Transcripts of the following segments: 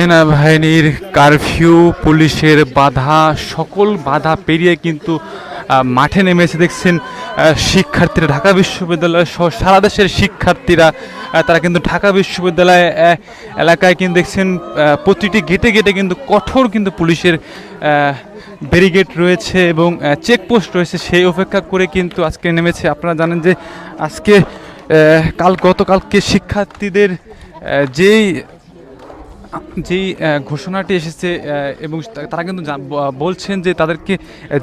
সেনাবাহিনীর কারফিউ, পুলিশের বাধা, সকল বাধা পেরিয়ে কিন্তু মাঠে নেমেছে দেখছেন শিক্ষার্থীরা, ঢাকা বিশ্ববিদ্যালয় সহ সারা দেশের শিক্ষার্থীরা তারা কিন্তু ঢাকা বিশ্ববিদ্যালয় এলাকায় কিন্তু দেখছেন প্রতিটি গেটে গেটে কিন্তু কঠোর কিন্তু পুলিশের ব্যারিগেড রয়েছে এবং চেকপোস্ট রয়েছে। সেই অপেক্ষা করে কিন্তু আজকে নেমেছে। আপনারা জানেন যে আজকে কাল গতকালকে শিক্ষার্থীদের যেই যেই ঘোষণাটি এসেছে এবং তারা কিন্তু বলছেন যে তাদেরকে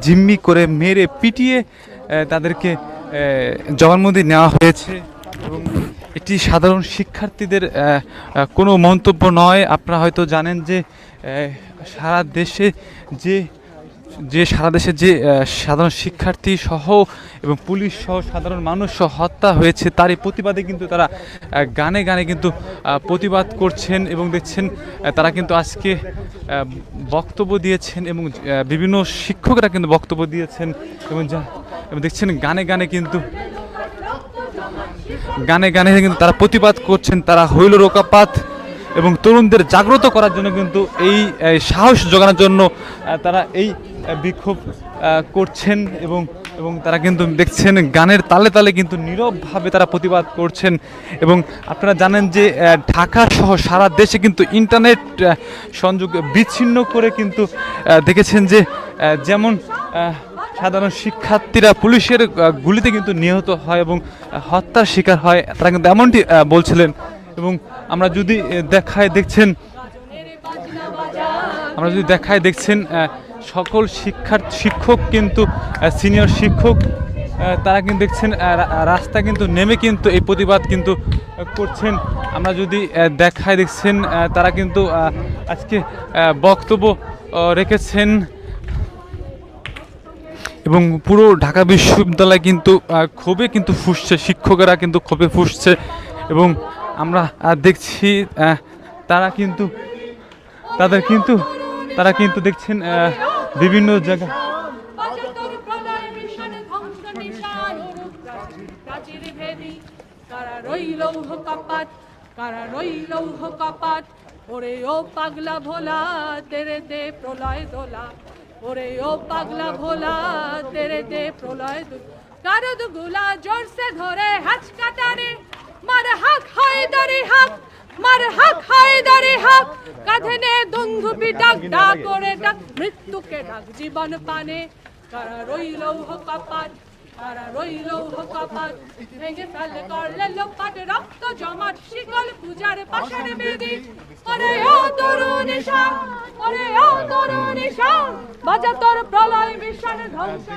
জিম্মি করে মেরে পিটিয়ে তাদেরকে জবানবন্দি নেওয়া হয়েছে। এবং এটি সাধারণ শিক্ষার্থীদের কোনো মন্তব্য নয়। আপনারা হয়তো জানেন যে সারা দেশে যে যে সারা দেশে যে সাধারণ শিক্ষার্থী সহ এবং পুলিশ সহ সাধারণ মানুষ সহ হত্যা হয়েছে, তারই প্রতিবাদে কিন্তু তারা গানে গানে কিন্তু প্রতিবাদ করছেন এবং দেখছেন তারা কিন্তু আজকে বক্তব্য দিয়েছেন এবং বিভিন্ন শিক্ষকরা কিন্তু বক্তব্য দিয়েছেন এবং যা, এবং দেখছেন গানে গানে কিন্তু, গানে গানে কিন্তু তারা প্রতিবাদ করছেন, তারা হইল রোকাপাত এবং তরুণদের জাগ্রত করার জন্য কিন্তু এই এই সাহস জোগানোর জন্য তারা এই বিক্ষোভ করছেন এবং এবং তারা কিন্তু দেখছেন গানের তালে তালে কিন্তু নীরবভাবে তারা প্রতিবাদ করছেন। এবং আপনারা জানেন যে ঢাকা সহ সারা দেশে কিন্তু ইন্টারনেট সংযোগ বিচ্ছিন্ন করে কিন্তু দেখেছেন যে যেমন সাধারণ শিক্ষার্থীরা পুলিশের গুলিতে কিন্তু নিহত হয় এবং হত্যার শিকার হয়, তারা কিন্তু এমনটি বলছিলেন। এবং আমরা যদি দেখায় দেখছেন, আমরা যদি দেখায় দেখছেন সকল শিক্ষার শিক্ষক কিন্তু সিনিয়র শিক্ষক তারা কিন্তু দেখছেন রাস্তা কিন্তু নেমে কিন্তু এই প্রতিবাদ কিন্তু করছেন। আমরা যদি দেখায় দেখছেন তারা কিন্তু আজকে বক্তব্য রেখেছেন। এবং পুরো ঢাকা বিশ্ববিদ্যালয় কিন্তু ক্ষোভে কিন্তু ফুসছে, শিক্ষকেরা কিন্তু ক্ষোভে ফুসছে। এবং আমরা দেখছি তারা কিন্তু, তাদের কিন্তু, তারা কিন্তু দেখছেন বিভিন্ন জায়গা। ওরে ও পাগলা ভোলা তেরে দে প্রলয় দোলা ওরে ও পাগলা ভোলা তেরে দে প্রলয় কারদগুলা জোরসে ধরে হাঁচ কাটারে, মার হাক হয় দরে হাক। মার হাক হয় দরে হাক কাঁধে নে দুন্ধুপি ডাক ডাক করে ডাক মৃত্যুকে ডাক জীবন পানে কারা রইল কপাট কারা রইল কপাট ভেঙে ফেলে করলে রক্ত জমাট শিকল পূজার পাশার বেদি। ওরে ও তরুণ ওরে ও তরুণ ঈশান বাজা তোর প্রলয় মিশন ধ্বংস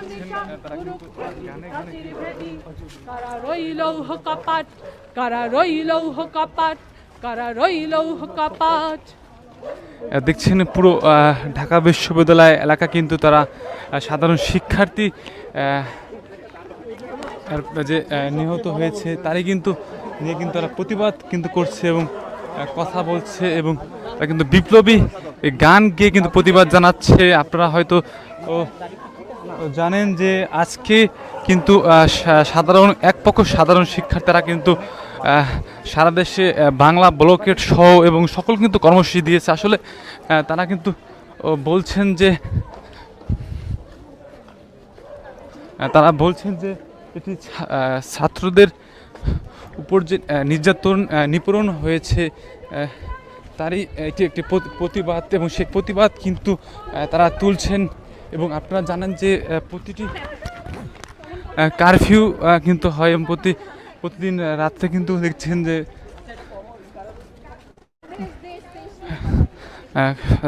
কারা রইল কপাট কারা রইল কপাট দেখছেন পুরো ঢাকা বিশ্ববিদ্যালয় এলাকা কিন্তু তারা সাধারণ শিক্ষার্থী যে নিহত হয়েছে, তারই কিন্তু, নিয়ে কিন্তু তারা প্রতিবাদ কিন্তু করছে এবং কথা বলছে এবং তারা কিন্তু বিপ্লবী গান গিয়ে কিন্তু প্রতিবাদ জানাচ্ছে। আপনারা হয়তো জানেন যে আজকে কিন্তু সাধারণ এক পক্ষ সাধারণ শিক্ষার্থীরা কিন্তু সারা দেশে বাংলা ব্লকেট সহ এবং সকল কিন্তু কর্মসূচি দিয়েছে। আসলে তারা কিন্তু বলছেন যে তারা বলছেন যে, এটি ছাত্রদের উপর যে নির্যাতন নিপূরণ হয়েছে তারই এটি একটি প্রতিবাদ এবং সেই প্রতিবাদ কিন্তু তারা তুলছেন এবং আপনারা জানেন যে প্রতিটি কারফিউ কিন্তু হয় এবং প্রতি প্রতিদিন রাত্রে কিন্তু দেখছেন যে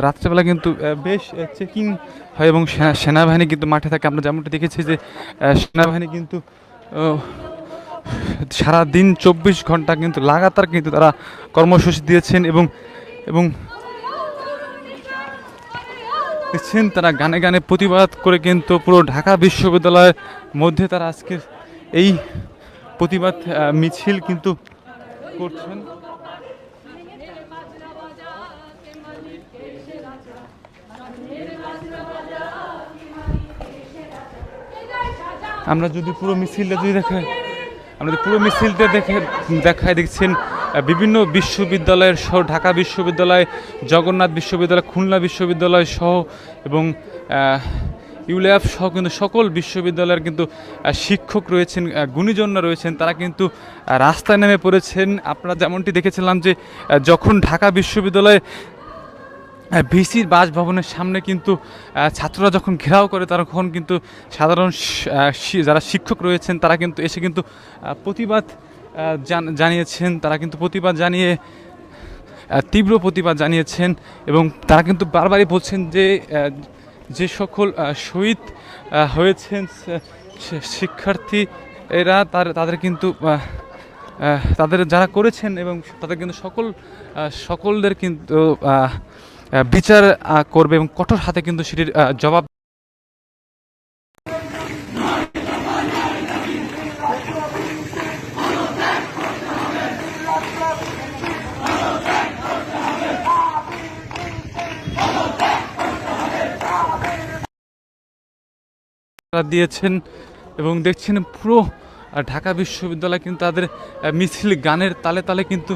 রাত্রেবেলা কিন্তু বেশ চেকিং হয় এবং সেনা- সেনাবাহিনী কিন্তু মাঠে থাকে। আমরা যেমনটা দেখেছি যে সেনাবাহিনী কিন্তু সারা দিন চব্বিশ ঘণ্টা কিন্তু লাগাতার কিন্তু তারা কর্মসূচি দিয়েছেন এবং এবং দেখছেন তারা গানে গানে প্রতিবাদ করে কিন্তু পুরো ঢাকা বিশ্ববিদ্যালয়ের মধ্যে তারা আজকে এই প্রতিবাদ মিছিল কিন্তু করছেন। আমরা যদি পুরো মিছিলটা যদি দেখাই আমরা পুরো মিছিলটা দেখে, দেখায় দেখছেন বিভিন্ন বিশ্ববিদ্যালয়ের সহ, ঢাকা বিশ্ববিদ্যালয়, জগন্নাথ বিশ্ববিদ্যালয়, খুলনা বিশ্ববিদ্যালয় সহ এবং আহ, ইউলিয়াফ সহ কিন্তু সকল বিশ্ববিদ্যালয়ের কিন্তু শিক্ষক রয়েছেন গুণীজনরা রয়েছেন তারা কিন্তু রাস্তায় নেমে পড়েছেন। আপনারা যেমনটি দেখেছিলাম যে যখন ঢাকা বিশ্ববিদ্যালয়ে ভিসির বাসভবনের সামনে কিন্তু ছাত্ররা যখন ঘেরাও করে তখন কিন্তু সাধারণ যারা শিক্ষক রয়েছেন তারা কিন্তু এসে কিন্তু প্রতিবাদ জান- জানিয়েছেন। তারা কিন্তু প্রতিবাদ জানিয়ে তীব্র প্রতিবাদ জানিয়েছেন এবং তারা কিন্তু বারবারই বলছেন যে যে সকল শহীদ হয়েছেন শিক্ষার্থী এরা, তার, তাদের কিন্তু তাদের যারা করেছেন এবং তাদের কিন্তু সকল সকলদের কিন্তু বিচার করবে এবং কঠোর হাতে কিন্তু সেটির জবাব দিয়েছেন এবং দেখছেন পুরো ঢাকা বিশ্ববিদ্যালয় কিন্তু তাদের মিছিল গানের তালে তালে কিন্তু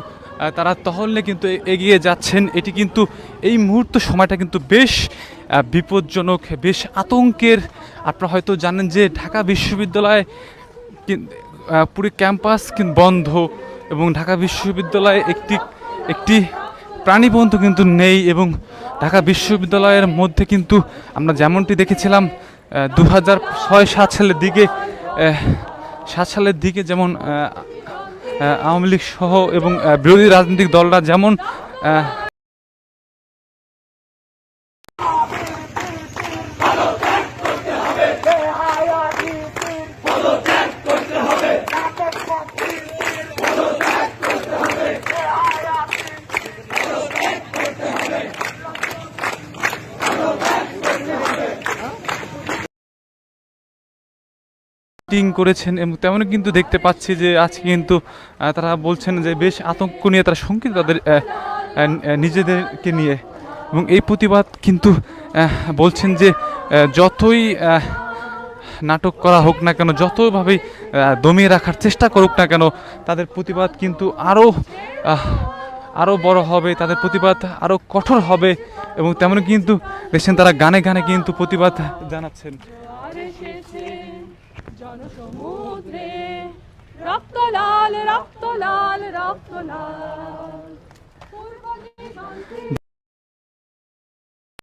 তারা তহলে কিন্তু এগিয়ে যাচ্ছেন। এটি কিন্তু এই মুহূর্ত সময়টা কিন্তু বেশ বিপজ্জনক, বেশ আতঙ্কের। আপনারা হয়তো জানেন যে ঢাকা বিশ্ববিদ্যালয় পুরো ক্যাম্পাস বন্ধ এবং ঢাকা বিশ্ববিদ্যালয়ে একটি একটি প্রাণীবন্ধু কিন্তু নেই এবং ঢাকা বিশ্ববিদ্যালয়ের মধ্যে কিন্তু আমরা যেমনটি দেখেছিলাম দু হাজার ছয় সাত সালের দিকে সাত সালের দিকে যেমন আওয়ামী লীগ সহ এবং বিরোধী রাজনৈতিক দলরা যেমন মিটিং করেছেন এবং তেমনই কিন্তু দেখতে পাচ্ছি যে আজকে কিন্তু তারা বলছেন যে বেশ আতঙ্ক নিয়ে, তারা শঙ্কিত তাদের নিজেদেরকে নিয়ে। এবং এই প্রতিবাদ কিন্তু বলছেন যে যতই নাটক করা হোক না কেন, যতভাবেই দমিয়ে রাখার চেষ্টা করুক না কেন, তাদের প্রতিবাদ কিন্তু আরও আরও বড় হবে, তাদের প্রতিবাদ আরও কঠোর হবে এবং তেমন কিন্তু দেখছেন তারা গানে গানে কিন্তু প্রতিবাদ জানাচ্ছেন।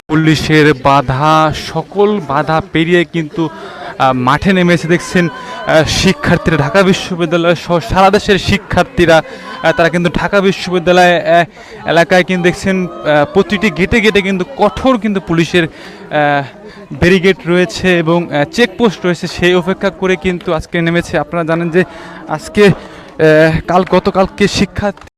পুলিশের বাধা, সকল বাধা পেরিয়ে কিন্তু মাঠে নেমেছে দেখছেন শিক্ষার্থীরা, ঢাকা বিশ্ববিদ্যালয় সহ সারা দেশের শিক্ষার্থীরা তারা কিন্তু ঢাকা বিশ্ববিদ্যালয় এলাকায় কিন্তু দেখছেন প্রতিটি গেটে গেটে কিন্তু কঠোর কিন্তু পুলিশের ব্যারিগেড রয়েছে এবং চেকপোস্ট রয়েছে, সেই অপেক্ষা করে কিন্তু আজকে নেমেছে। আপনারা জানেন যে আজকে কাল গতকালকে শিক্ষার্থী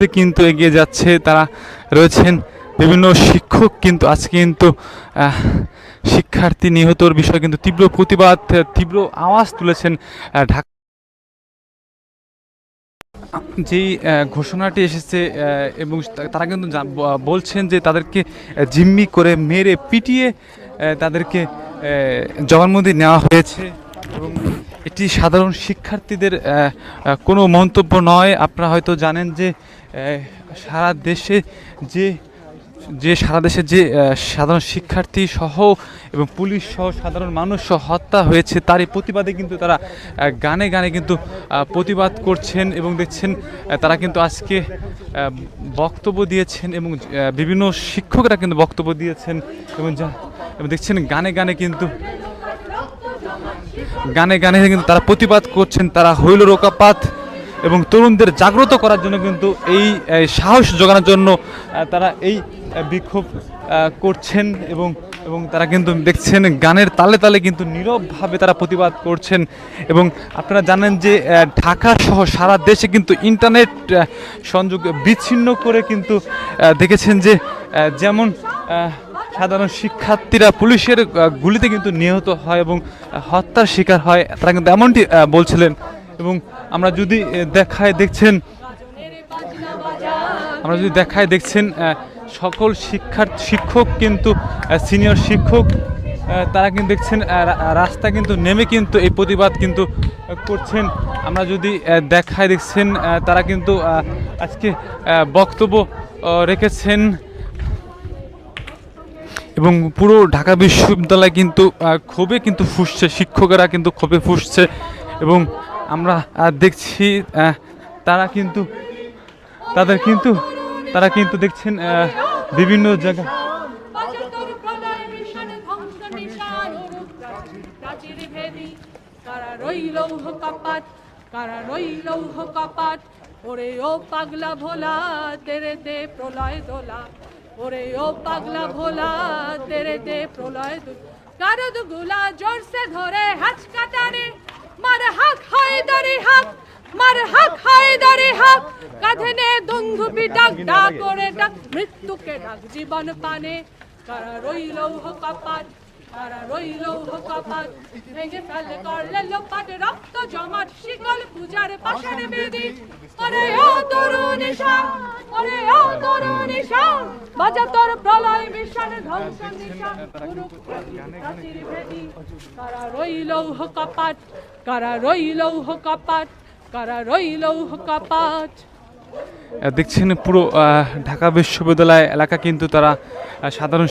কিন্তু এগিয়ে যাচ্ছে, তারা রয়েছেন বিভিন্ন শিক্ষক কিন্তু, আজকে কিন্তু শিক্ষার্থী নিহতর বিষয়ে কিন্তু তীব্র প্রতিবাদ, তীব্র আওয়াজ তুলেছেন ঢাকা যেই ঘোষণাটি এসেছে এবং তারা কিন্তু বলছেন যে তাদেরকে জিম্মি করে মেরে পিটিয়ে তাদেরকে জবানবন্দি নেওয়া হয়েছে। এবং এটি সাধারণ শিক্ষার্থীদের কোনো মন্তব্য নয়। আপনারা হয়তো জানেন যে সারা দেশে যে যে সারা দেশে যে সাধারণ শিক্ষার্থী সহ এবং পুলিশ সহ সাধারণ মানুষ সহ হত্যা হয়েছে, তারই প্রতিবাদে কিন্তু তারা গানে গানে কিন্তু প্রতিবাদ করছেন এবং দেখছেন তারা কিন্তু আজকে বক্তব্য দিয়েছেন এবং বিভিন্ন শিক্ষকরা কিন্তু বক্তব্য দিয়েছেন এবং যা- এবং দেখছেন গানে গানে কিন্তু গানে গানে কিন্তু তারা প্রতিবাদ করছেন, তারা হইল রোকাপাত এবং তরুণদের জাগ্রত করার জন্য কিন্তু এই সাহস জোগানোর জন্য তারা এই বিক্ষোভ করছেন এবং এবং তারা কিন্তু দেখছেন গানের তালে তালে কিন্তু নীরবভাবে তারা প্রতিবাদ করছেন এবং আপনারা জানেন যে ঢাকা সহ সারা দেশে কিন্তু ইন্টারনেট সংযোগ বিচ্ছিন্ন করে কিন্তু দেখেছেন যে যেমন সাধারণ শিক্ষার্থীরা পুলিশের গুলিতে কিন্তু নিহত হয় এবং হত্যার শিকার হয়। তারা কিন্তু এমনটি বলছিলেন। এবং আমরা যদি দেখায় দেখছেন, আমরা যদি দেখায় দেখছেন সকল শিক্ষার শিক্ষক কিন্তু সিনিয়র শিক্ষক তারা কিন্তু দেখছেন রাস্তা কিন্তু নেমে কিন্তু এই প্রতিবাদ কিন্তু করছেন। আমরা যদি দেখায় দেখছেন তারা কিন্তু আজকে বক্তব্য রেখেছেন। এবং পুরো ঢাকা বিশ্ববিদ্যালয় কিন্তু ক্ষোভে কিন্তু ফুসছে, শিক্ষকেরা কিন্তু ক্ষোভে ফুসছে এবং আমরা দেখছি তারা কিন্তু, তাদের কিন্তু, তারা কিন্তু দেখছেন বিভিন্ন জায়গা। ওরে ও পাগলা ভোলা প্রলয় দোলা। ওরে ও পাগলা ভোলা, তেরে দে প্রলয় দোলা গারদগুলা জোর সে ধরে হাচ কাটারে। মার হাক হায়দারি হাক, মার হাক হায়দারি হাক। কাঁধে নে দুন্ধুপি ডাক ডাক করে ডাক। মৃত্যুকে ডাক জীবন পানে। কারা রইল কপাট, কারা রইল কপাট। ভেঙে ফেলে করলে লোপাট, রক্ত জমাট, শিকল পূজার পাশার বেদি। ওরে ও তরুণ ওরে ও তরুণ বাজা তোর প্রলয় মিশন, ধ্বংস নিশান প্রাচীর ভেদি কারা রইল কপাট, কারা রইল কপাট, কারা রইল কপাট। দেখছেন পুরো ঢাকা বিশ্ববিদ্যালয় এলাকা কিন্তু তারা সাধারণ